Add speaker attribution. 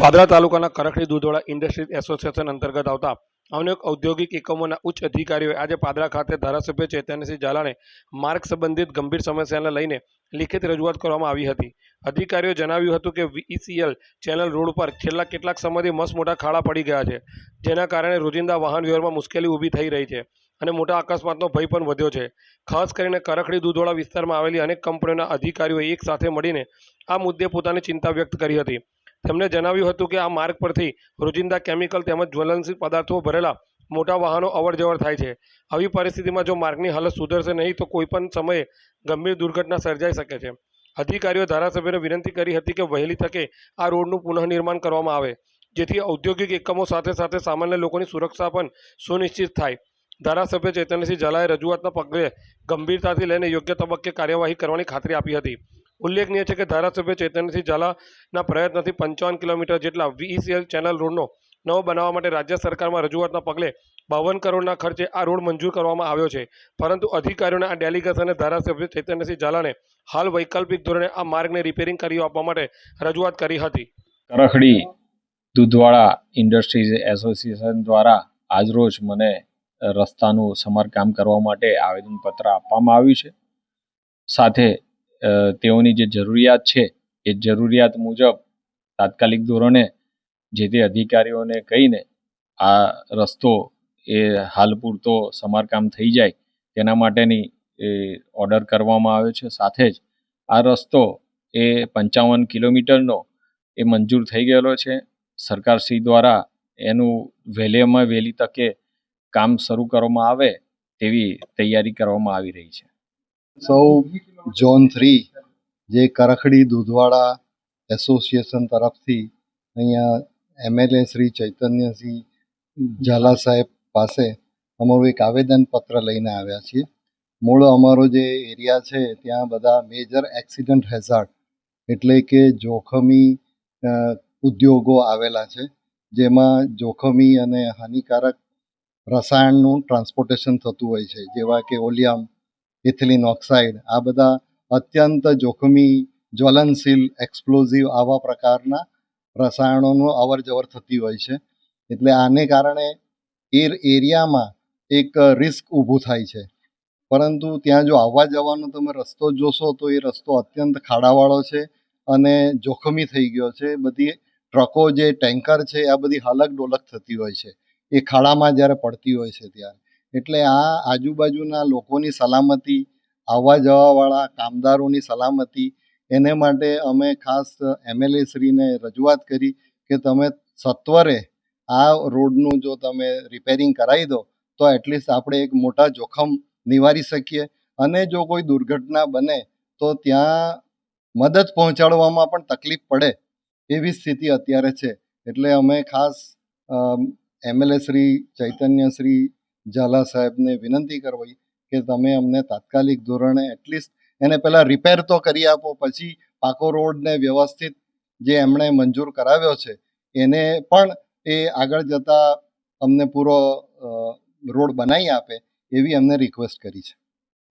Speaker 1: પાદરા તાલુકાના કરખડી દૂધવાળા industries association અંતર્ગત આવતા અનેક ઔદ્યોગિક એકમોના ઉચ્ચ અધિકારીઓએ આજે પાદરા ખાતે ધારાસભ્ય ચૈતન્યસિંહ ઝાલાને માર્ગ સંબંધિત ગંભીર સમસ્યાને લઈને લિખિત રજૂઆત કરવામાં આવી હતી. અધિકારીઓ જણાવ્યું હતું કે વીઈસીએલ ચેનલ રોડ પર છેલ્લા કેટલાક સમયથી મસ્ત મોટા ખાડા પડી ગયા છે, જેના કારણે રોજિંદા વાહન વ્યવહારમાં મુશ્કેલી ઊભી થઈ રહી છે અને મોટા અકસ્માતનો ભય પણ વધ્યો છે. ખાસ કરીને કરખડી દૂધવાળા વિસ્તારમાં આવેલી અનેક કંપનીઓના અધિકારીઓએ એક સાથે મળીને આ મુદ્દે પોતાની ચિંતા વ્યક્ત કરી હતી. તેમણે જણાવ્યું હતું કે આ માર્ગ પરથી રોજિંદા કેમિકલ તેમજ જ્વલનશીલ પદાર્થો ભરેલા મોટા વાહનો અવરજવર થાય છે. આવી પરિસ્થિતિમાં જો માર્ગની હાલત સુધરશે નહીં, તો કોઈપણ સમયે ગંભીર દુર્ઘટના સર્જાઈ શકે છે. અધિકારીઓ ધારાસભ્યોને વિનંતી કરી હતી કે વહેલી તકે આ રોડનું પુનઃનિર્માણ કરવામાં આવે, જેથી ઔદ્યોગિક એકમો સાથે સાથે સામાન્ય લોકોની સુરક્ષા પણ સુનિશ્ચિત થાય. ધારાસભ્ય ચૈતન્યસિંહ ઝાલાએ રજૂઆતના પગલે ગંભીરતાથી લઈને યોગ્ય તબક્કે કાર્યવાહી કરવાની ખાતરી આપી હતી. ઉલ્લેખનીય છે કે ધારાસભ્ય ચેતનસિંહ ઝાલાના પ્રયત્નથી પંચાવન કિલોમીટર જેટલા વીઈસીએલ ચેનલ રોડનો નવો બનાવવા માટે રાજ્ય સરકારમાં રજૂઆતના પગલે બાવન કરોડના ખર્ચે આ રોડ મંજૂર કરવામાં આવ્યો છે. પરંતુ અધિકારીઓના આ ડેલિગેશને ધારાસભ્ય ચૈતન્યસિંહ ઝાલાને હાલ વૈકલ્પિક ધોરણે આ માર્ગને રિપેરિંગ કરી આપવા માટે રજૂઆત કરી હતી.
Speaker 2: કરખડી દૂધવાળા ઇન્ડસ્ટ્રીઝ એસોસિએશન દ્વારા આજરોજ મને રસ્તાનું સમારકામ કરવા માટે આવેદનપત્ર આપવામાં આવ્યું છે. સાથે તેઓની જે જરૂરિયાત છે, એ જરૂરિયાત મુજબ તાત્કાલિક ધોરણે જે તે અધિકારીઓને કહીને આ રસ્તો એ હાલ પૂરતો સમારકામ થઈ જાય, તેના માટેની એ ઓર્ડર કરવામાં આવ્યો છે. સાથે જ આ રસ્તો એ પંચાવન કિલોમીટરનો એ મંજૂર થઈ ગયેલો છે. સરકારશ્રી દ્વારા એનું વહેલેમાં વહેલી તકે કામ શરૂ કરવામાં આવે તેવી તૈયારી કરવામાં આવી રહી છે.
Speaker 3: સૌ ઝોન થ્રી જે કરખડી દૂધવાળા એસોસિએશન તરફથી અહીંયા એમએલએ શ્રી ચૈતન્યસિંહ ઝાલા સાહેબ પાસે અમારું એક આવેદનપત્ર લઈને આવ્યા છીએ. મૂળ અમારો જે એરિયા છે, ત્યાં બધા મેજર એક્સિડન્ટ હેઝાર્ડ એટલે કે જોખમી ઉદ્યોગો આવેલા છે, જેમાં જોખમી અને હાનિકારક રસાયણનું ટ્રાન્સપોર્ટેશન થતું હોય છે, જેવા કે ઓલિયમ ઇથિલિન ઓક્સાઇડ, આ બધા અત્યંત જોખમી, જ્વલનશીલ, એક્સપ્લોઝિવ આવા પ્રકારના રસાયણોનું અવર જવર થતી હોય છે. એટલે આને કારણે એ એરિયામાં એક રિસ્ક ઊભું થાય છે. પરંતુ ત્યાં જો આવવા જવાનો તમે રસ્તો જોશો તો એ રસ્તો અત્યંત ખાડાવાળો છે અને જોખમી થઈ ગયો છે. બધી ટ્રકો જે ટેન્કર છે, આ બધી હલક ડોલક થતી હોય છે. એ ખાડામાં જ્યારે પડતી હોય છે ત્યારે. એટલે આ આજુબાજુના લોકોની સલામતી આવવા જવાવાળા કામદારોની સલામતી, એને માટે અમે ખાસ એમએલએ શ્રીને રજૂઆત કરી કે તમે સત્વરે આ રોડનું જો તમે રિપેરિંગ કરાવી દો, તો એટલીસ્ટ આપણે એક મોટા જોખમ નિવારી શકીએ. અને જો કોઈ દુર્ઘટના બને, તો ત્યાં મદદ પહોંચાડવામાં પણ તકલીફ પડે એવી સ્થિતિ અત્યારે છે. એટલે અમે ખાસ એમએલએ શ્રી, ચૈતન્ય શ્રી ઝાલા સાહેબને વિનંતી કરવી કે તમે અમને તાત્કાલિક ધોરણે એટલીસ્ટ એને પહેલાં રિપેર તો કરી આપો, પછી પાકો રોડને વ્યવસ્થિત જે એમણે મંજૂર કરાવ્યો છે, એને પણ એ આગળ જતાં અમને પૂરો રોડ બનાવી આપે એવી અમને રિક્વેસ્ટ કરી છે.